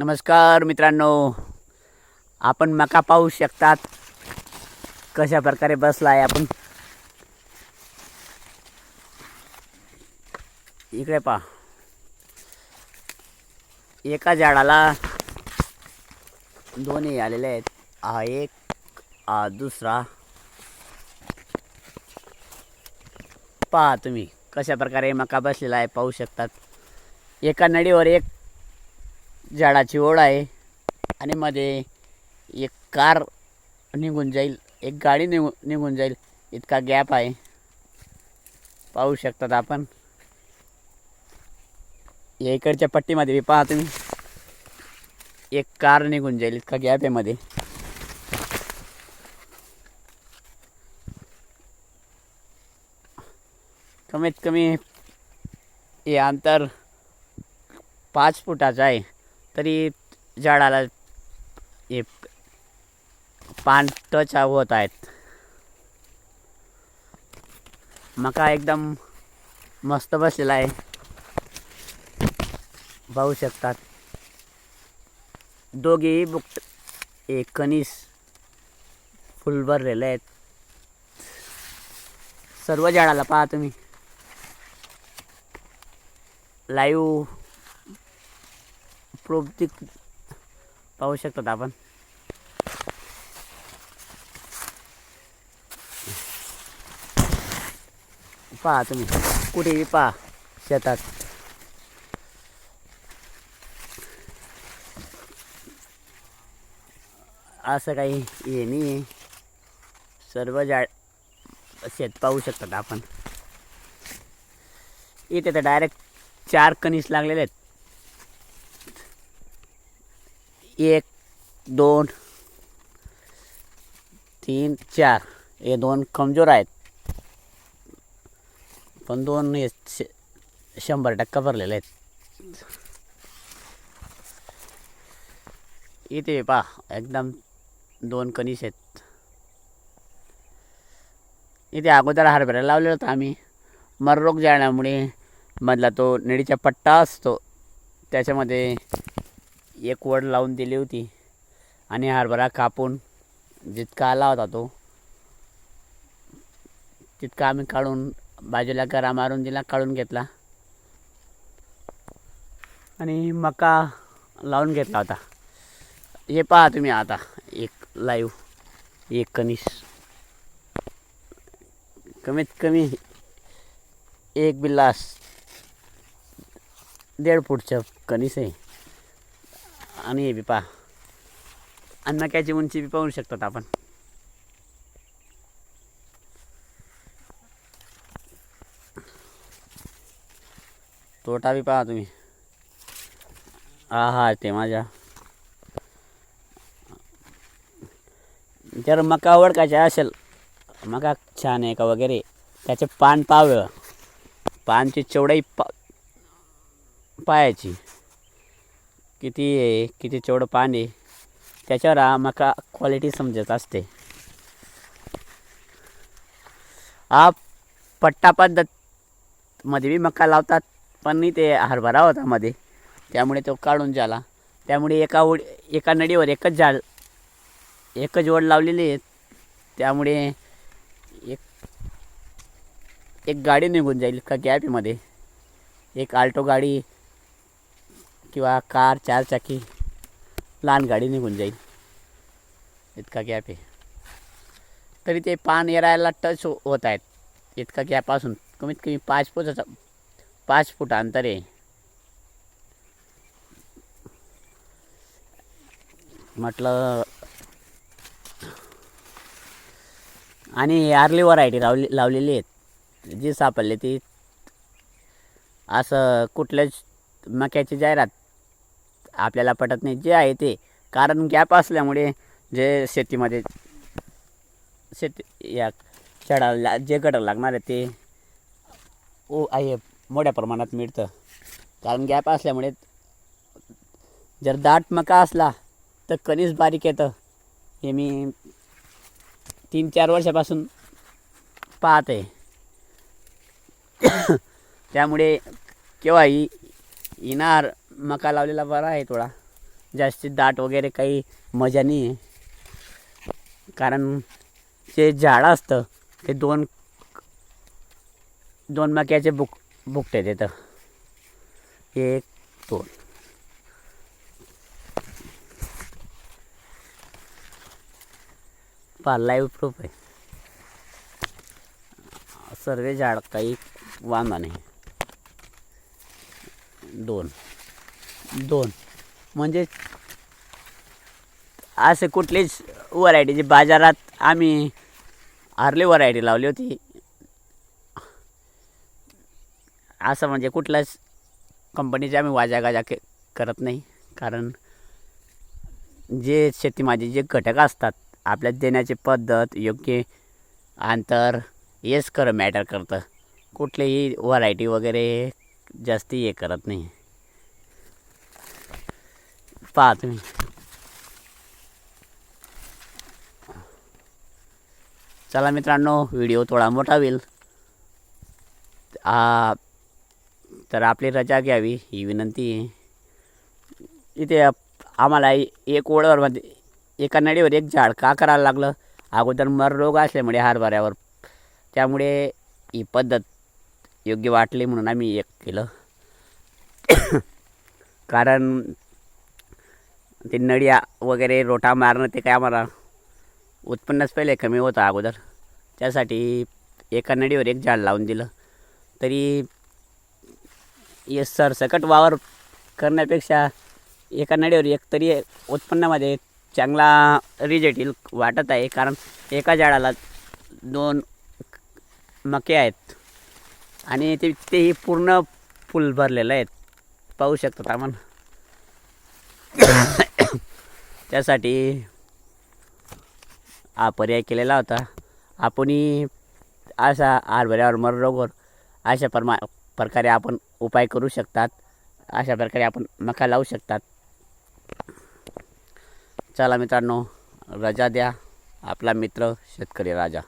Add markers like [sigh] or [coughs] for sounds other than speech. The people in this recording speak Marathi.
नमस्कार मित्रांनो. आपण मका पाहू शकतात कशा प्रकारे बसला आहे आपण. इकडे पहा. एका झाडाला दोन्ही आलेले आहेत. हा एक हा दुसरा. पहा तुम्ही कशा प्रकारे मका बसलेला आहे पाहू शकतात. एका नडीवर एक झाडाची ओढ आहे आणि मध्ये एक कार निघून जाईल एक गाडी निघू निघून जाईल. इतका गॅप आहे. पाहू शकतात आपण. या इकडच्या पट्टीमध्ये बी पाहतो तुम्ही. एक कार निघून जाईल इतका गॅप आहे मध्ये. कमीत कमी हे अंतर पाच फुटाचं आहे. तरी झाडाला हे पान टच होत आहेत. मका एकदम मस्त बसलेला आहे. पाहू शकतात. दोघेही बुक एक कणीस फुल भरलेले आहेत. सर्व झाडाला पहा तुम्ही. लाईव्ह प्रूफ पाहू शकतात आपण. पहा तुम्ही कुठेही पहा शेतात. असं काही हे नाही आहे सर्व जा शेत पाहू शकतात आपण. इथे तर डायरेक्ट चार कणीस लागलेले आहेत. एक दोन तीन चार. हे दोन कमजोर आहेत. पण दोन हे श- शंभर टक्का भरलेले आहेत. इथे पा एकदम दोन कनिश आहेत. इथे अगोदर हरभरा लावलेला होता आम्ही. मररोग जाण्यामुळे मधला तो निळीचा पट्टा असतो. त्याच्यामध्ये एक वड लावून दिली होती आणि हरभरा कापून जितका आला होता तो तितका आम्ही काढून बाजूला गरा मारून दिला काढून घेतला. आणि मका लावून घेतला होता. हे पहा तुम्ही आता एक लाईव्ह एक कनिस कमीत कमी एक बिल्लास दीड फूटचं कनिस आहे. आणि हे बी पहा. आणि मक्याची उंची बी पाहू शकतात आपण. तोटा बी पहा तुम्ही. हा हा ते माझ्या. जर मका ओळखायचे असेल मका छान आहे का वगैरे त्याचे पान पाहावं पानची चौडाई पा पायाची. किती आहे किती चेवढं पान आहे त्याच्यावर हा मका क्वालिटी समजत असते. हा पट्टा पद्धत मध्ये बी मका लावतात पण नाही ते हरभरा होता मध्ये. त्यामुळे तो काढून झाला. त्यामुळे एका ओढ एका नडीवर एकच झाड एकच ओढ लावलेली आहे. त्यामुळे एक एक गाडी निघून जाईल का गॅपमध्ये एक आल्टो गाडी किंवा कार चारचाकी लहान गाडी निघून जाईल. इतका गॅप आहे. तरी ते पान येरायला टच हो- होत आहेत. इतका गॅप असून कमीत कमी पाच फुटाचा पाच फूट अंतर आहे. म्हटलं आणि आरली व्हरायटी लावली लावलेली आहेत. जी सापडली ती असं कुठल्याच मक्याची जाहिरात आपल्याला पटत नाही. जे आहे ते. कारण गॅप असल्यामुळे जे शेतीमध्ये शेती या शेडाला जे गडर लागणार आहे ते ओ आहे मोठ्या प्रमाणात मिळतं. कारण गॅप असल्यामुळे जर दाट मका असला तर कणीस बारीक येतं. हे मी तीन चार वर्षापासून पाहत. आहे [coughs] त्यामुळे केव्हाही येणार मका लावलेला बरा आहे थोडा. जास्तीत दाट वगैरे काही मजा नाही आहे. कारण जे झाडं असतं ते दोन दोन मक्याचे बुक बुकटे देतं एक दोन. पहा लाईव्ह प्रूफ आहे. सर्व झाड काही वांदा नाही. दोन. दोन. म्हणजे असे कुठलीच व्हरायटीची बाजारात आम्ही हारली व्हरायटी लावली होती. असं म्हणजे कुठल्याच कंपनीचे आम्ही वाजा गाजा के करत नाही. कारण जे शेतीमाजे जे घटक असतात आपल्या देण्याची पद्धत योग्य अंतर हेच खरं मॅटर करतं. कुठलीही व्हरायटी वगैरे जास्ती हे करत नाही. पहा तुम्ही चला मित्रांनो व्हिडिओ थोडा मोठा होईल. तर आपली रजा घ्यावी ही विनंती आहे. इथे आम्हाला एक ओळीवरमध्ये एका नडीवर एक झाड का करायला लागलं? अगोदर मर रोग असल्यामुळे हरभऱ्यावर त्यामुळे ही पद्धत योग्य वाटली म्हणून आम्ही एक केलं. [coughs] कारण ते नळ्या वगैरे रोटा मारणं ते काय आम्हाला उत्पन्नच पहिले कमी होतं अगोदर. त्यासाठी एका नळीवर एक झाड लावून दिलं. तरी हे सरसकट वावर करण्यापेक्षा एका नळीवर एक तरी उत्पन्नामध्ये चांगला रिजेक्ट येईल वाटत आहे. कारण एका झाडाला दोन मके आहेत. आणि ते तेही पूर्ण फुल भरलेलं आहेत. पाहू शकतात आपण. [coughs] [coughs] त्यासाठी हा पर्याय केलेला होता. आपणही असा हरभऱ्यावर मर रोगवर अशा परमा प्रकारे आपण उपाय करू शकतात. अशा प्रकारे आपण मका लावू शकतात. चला मित्रांनो रजा द्या. आपला मित्र शेतकरी राजा.